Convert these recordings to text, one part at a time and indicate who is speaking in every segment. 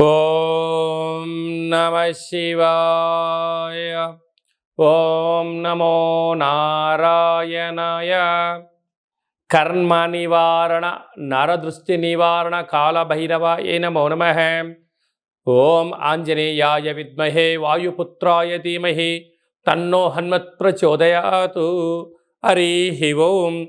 Speaker 1: ఓం నమ శివాయ. ఓం నమో నారాయణాయ. కర్మ నివారణ నరదృష్టి నివారణ కాళభైరవాయ నమో నమ. ఓం ఆంజనేయాయ విద్మహే వాయుపుత్రాయ ధీమహి తన్నో హన్మత్ ప్రచోదయాతు. హరి ఓం.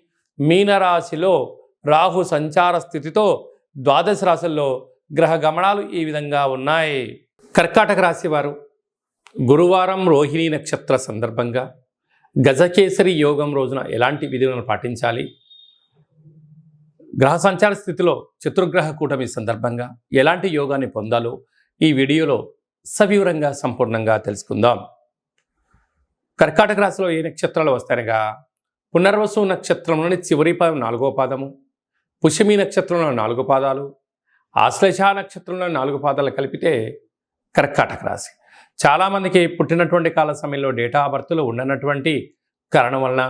Speaker 1: మీనరాశిలో రాహు సంచార స్థితితో ద్వాదశ రాశుల్లో గ్రహ గమనాలు ఈ విధంగా ఉన్నాయి. కర్కాటక రాశి వారు గురువారం రోహిణీ నక్షత్ర సందర్భంగా గజకేసరి యోగం రోజున ఎలాంటి విధులను పాటించాలి? గ్రహ సంచార స్థితిలో చతుర్గ్రహ కూటమి సందర్భంగా ఎలాంటి యోగాన్ని పొందాలో ఈ వీడియోలో సవివరంగా సంపూర్ణంగా తెలుసుకుందాం. కర్కాటక రాశిలో ఏ నక్షత్రాలు వస్తాయనగా పునర్వసు నక్షత్రంలోని చివరి పాదం నాలుగో పాదము పుష్యమి నక్షత్రంలో నాలుగు పాదాలు ఆశ్లేష నక్షత్రంలో నాలుగు పాదాలు కలిపితే కర్కాటక రాశి. చాలామందికి పుట్టినటువంటి కాల సమయంలో డేటా బర్త్లో ఉండనటువంటి కారణం వలన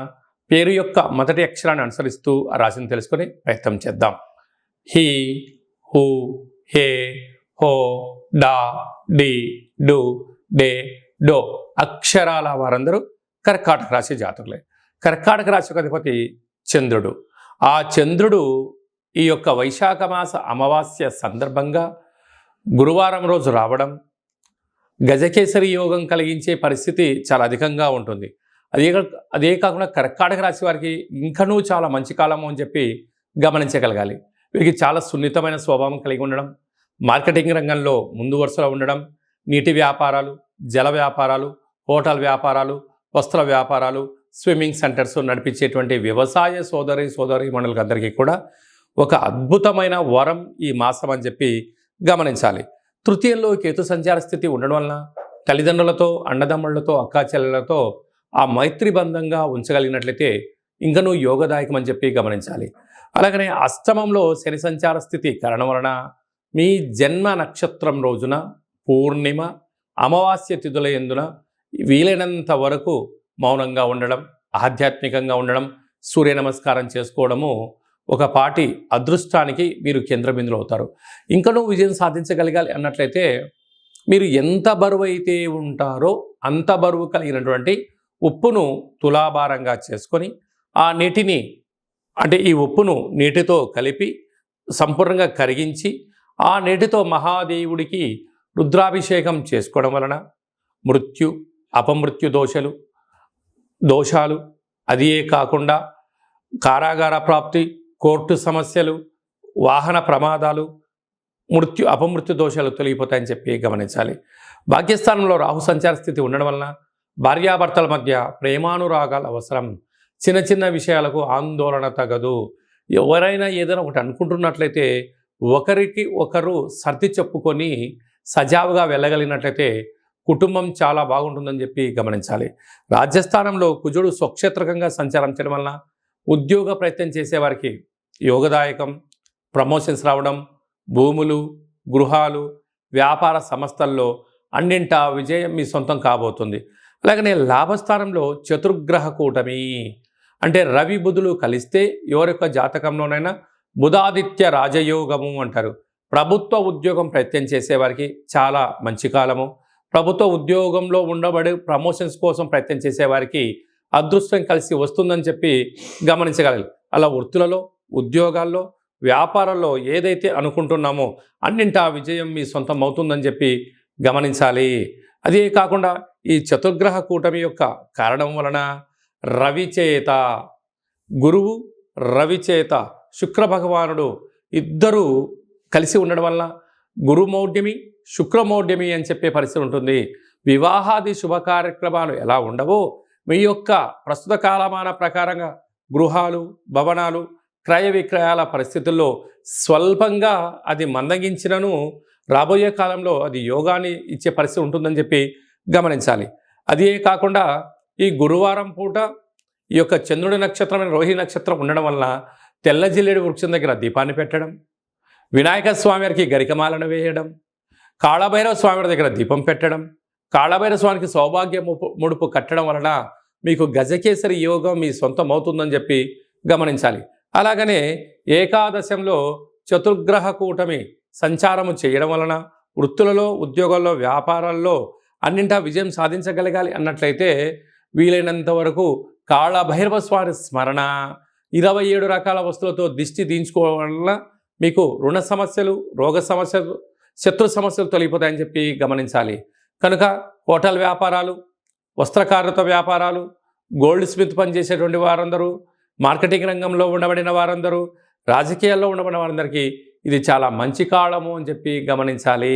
Speaker 1: పేరు యొక్క మొదటి అక్షరాన్ని అనుసరిస్తూ ఆ రాశిని తెలుసుకొని ప్రయత్నం చేద్దాం. హీ హూ హే హో డా డి డు డే డో అక్షరాల వారందరూ కర్కాటక రాశి జాతకులే. కర్కాటక రాశి అధిపతి చంద్రుడు. ఆ చంద్రుడు ఈ యొక్క వైశాఖ మాస అమావాస్య సందర్భంగా గురువారం రోజు రావడం గజకేసరి యోగం కలిగించే పరిస్థితి చాలా అధికంగా ఉంటుంది. అదే అదే కాకుండా కర్కాటక రాశి వారికి ఇంకనూ చాలా మంచి కాలము అని చెప్పి గమనించగలగాలి. వీరికి చాలా సున్నితమైన స్వభావం కలిగి ఉండడం మార్కెటింగ్ రంగంలో ముందు వరుసలో ఉండడం నీటి వ్యాపారాలు జల వ్యాపారాలు హోటల్ వ్యాపారాలు వస్త్ర వ్యాపారాలు స్విమ్మింగ్ సెంటర్స్ నడిపించేటువంటి వ్యవసాయ సోదరి సోదరి మండలికి అందరికీ కూడా ఒక అద్భుతమైన వరం ఈ మాసం అని చెప్పి గమనించాలి. తృతీయంలో కేతు సంచార స్థితి ఉండడం వలన తల్లిదండ్రులతో అన్నదమ్ములతో అక్కాచెల్లెలతో ఆ మైత్రి బంధంగా ఉంచగలిగినట్లయితే ఇంకనూ యోగదాయకం అని చెప్పి గమనించాలి. అలాగనే అష్టమంలో శని సంచార స్థితి కారణం వలన మీ జన్మ నక్షత్రం రోజున పూర్ణిమ అమావాస్య తిథుల ఎందున వీలైనంత వరకు మౌనంగా ఉండడం ఆధ్యాత్మికంగా ఉండడం సూర్య నమస్కారం చేసుకోవడము ఒక పాటి అదృష్టానికి మీరు కేంద్రబిందులు అవుతారు. ఇంకనూ విజయం సాధించగలగాలి అన్నట్లయితే మీరు ఎంత బరువు అయితే ఉంటారో అంత బరువు కలిగినటువంటి ఉప్పును తులాభారంగా చేసుకొని ఆ నీటిని అంటే ఈ ఉప్పును నీటితో కలిపి సంపూర్ణంగా కరిగించి ఆ నీటితో మహాదేవుడికి రుద్రాభిషేకం చేసుకోవడం వలన మృత్యు అపమృత్యు దోషలు దోషాలు అదియే కాకుండా కారాగార ప్రాప్తి కోర్టు సమస్యలు వాహన ప్రమాదాలు మృత్యు అపమృత్యు దోషాలు తొలగిపోతాయని చెప్పి గమనించాలి. భాగ్యస్థానంలో రాహు సంచార స్థితి ఉండడం వలన భార్యాభర్తల మధ్య ప్రేమానురాగాలు అవసరం. చిన్న చిన్న విషయాలకు ఆందోళన తగదు. ఎవరైనా ఏదైనా ఒకటి అనుకుంటున్నట్లయితే ఒకరికి ఒకరు సర్ది చెప్పుకొని సజావుగా వెళ్ళగలిగినట్లయితే కుటుంబం చాలా బాగుంటుందని చెప్పి గమనించాలి. రాజ్యస్థానంలో కుజుడు స్వక్షేత్రకంగా సంచారం చేయడం వలన ఉద్యోగ ప్రయత్నం చేసేవారికి యోగదాయకం ప్రమోషన్స్ రావడం భూములు గృహాలు వ్యాపార సంస్థల్లో అన్నింటా విజయం మీ సొంతం కాబోతుంది. అలాగనే లాభస్థానంలో చతుర్గ్రహ కూటమి అంటే రవి బుధులు కలిస్తే ఎవరి యొక్క జాతకంలోనైనా బుధాదిత్య రాజయోగము అంటారు. ప్రభుత్వ ఉద్యోగం ప్రయత్నం చేసేవారికి చాలా మంచి కాలము. ప్రభుత్వ ఉద్యోగంలో ఉండబడి ప్రమోషన్స్ కోసం ప్రయత్నం చేసేవారికి అదృష్టం కలిసి వస్తుందని చెప్పి గమనించగలరు అలా వృత్తులలో ఉద్యోగాల్లో వ్యాపారంలో ఏదైతే అనుకుంటున్నామో అన్నింటా విజయం మీ సొంతం అవుతుందని చెప్పి గమనించాలి. అదే కాకుండా ఈ చతుర్గ్రహ కూటమి యొక్క కారణం వలన రవిచేత గురువు రవిచేత శుక్ర భగవానుడు ఇద్దరూ కలిసి ఉండడం వల్ల గురుమౌఢ్యమి శుక్రమౌఢ్యమి అని చెప్పే పరిస్థితి ఉంటుంది. వివాహాది శుభ కార్యక్రమాలు ఎలా ఉండవో మీ యొక్క ప్రస్తుత కాలమాన ప్రకారంగా గృహాలు భవనాలు క్రయ విక్రయాల పరిస్థితుల్లో స్వల్పంగా అది మందగించినను రాబోయే కాలంలో అది యోగాన్ని ఇచ్చే పరిస్థితి ఉంటుందని చెప్పి గమనించాలి. అదే కాకుండా ఈ గురువారం పూట ఈ యొక్క చంద్రుడి నక్షత్రమైన రోహిణి నక్షత్రం ఉండడం వలన తెల్ల జిల్లేడు వృక్షం దగ్గర దీపాన్ని పెట్టడం వినాయక స్వామి వారికి గరికమాలను వేయడం కాళభైరవ స్వామి దగ్గర దీపం పెట్టడం కాళభైరవ స్వామికి సౌభాగ్య ముపు- ముడుపు కట్టడం వలన మీకు గజకేసరి యోగం మీ సొంతం అవుతుందని చెప్పి గమనించాలి. అలాగనే ఏకాదశంలో చతుర్గ్రహ కూటమి సంచారము చేయడం వలన వృత్తులలో ఉద్యోగాల్లో వ్యాపారాల్లో అన్నింటా విజయం సాధించగలగాలి అన్నట్లయితే వీలైనంత వరకు కాళభైరవ స్వామి స్మరణ ఇరవై ఏడు రకాల వస్తువులతో దిష్టి దించుకోవడం వలన మీకు రుణ సమస్యలు రోగ సమస్యలు శత్రు సమస్యలు తొలగిపోతాయని చెప్పి గమనించాలి. కనుక హోటల్ వ్యాపారాలు వస్త్రకారుత వ్యాపారాలు గోల్డ్ స్మిత్ పనిచేసేటువంటి వారందరూ మార్కెటింగ్ రంగంలో ఉండబడిన వారందరూ రాజకీయాల్లో ఉండబడిన వారందరికీ ఇది చాలా మంచి కాలము అని చెప్పి గమనించాలి.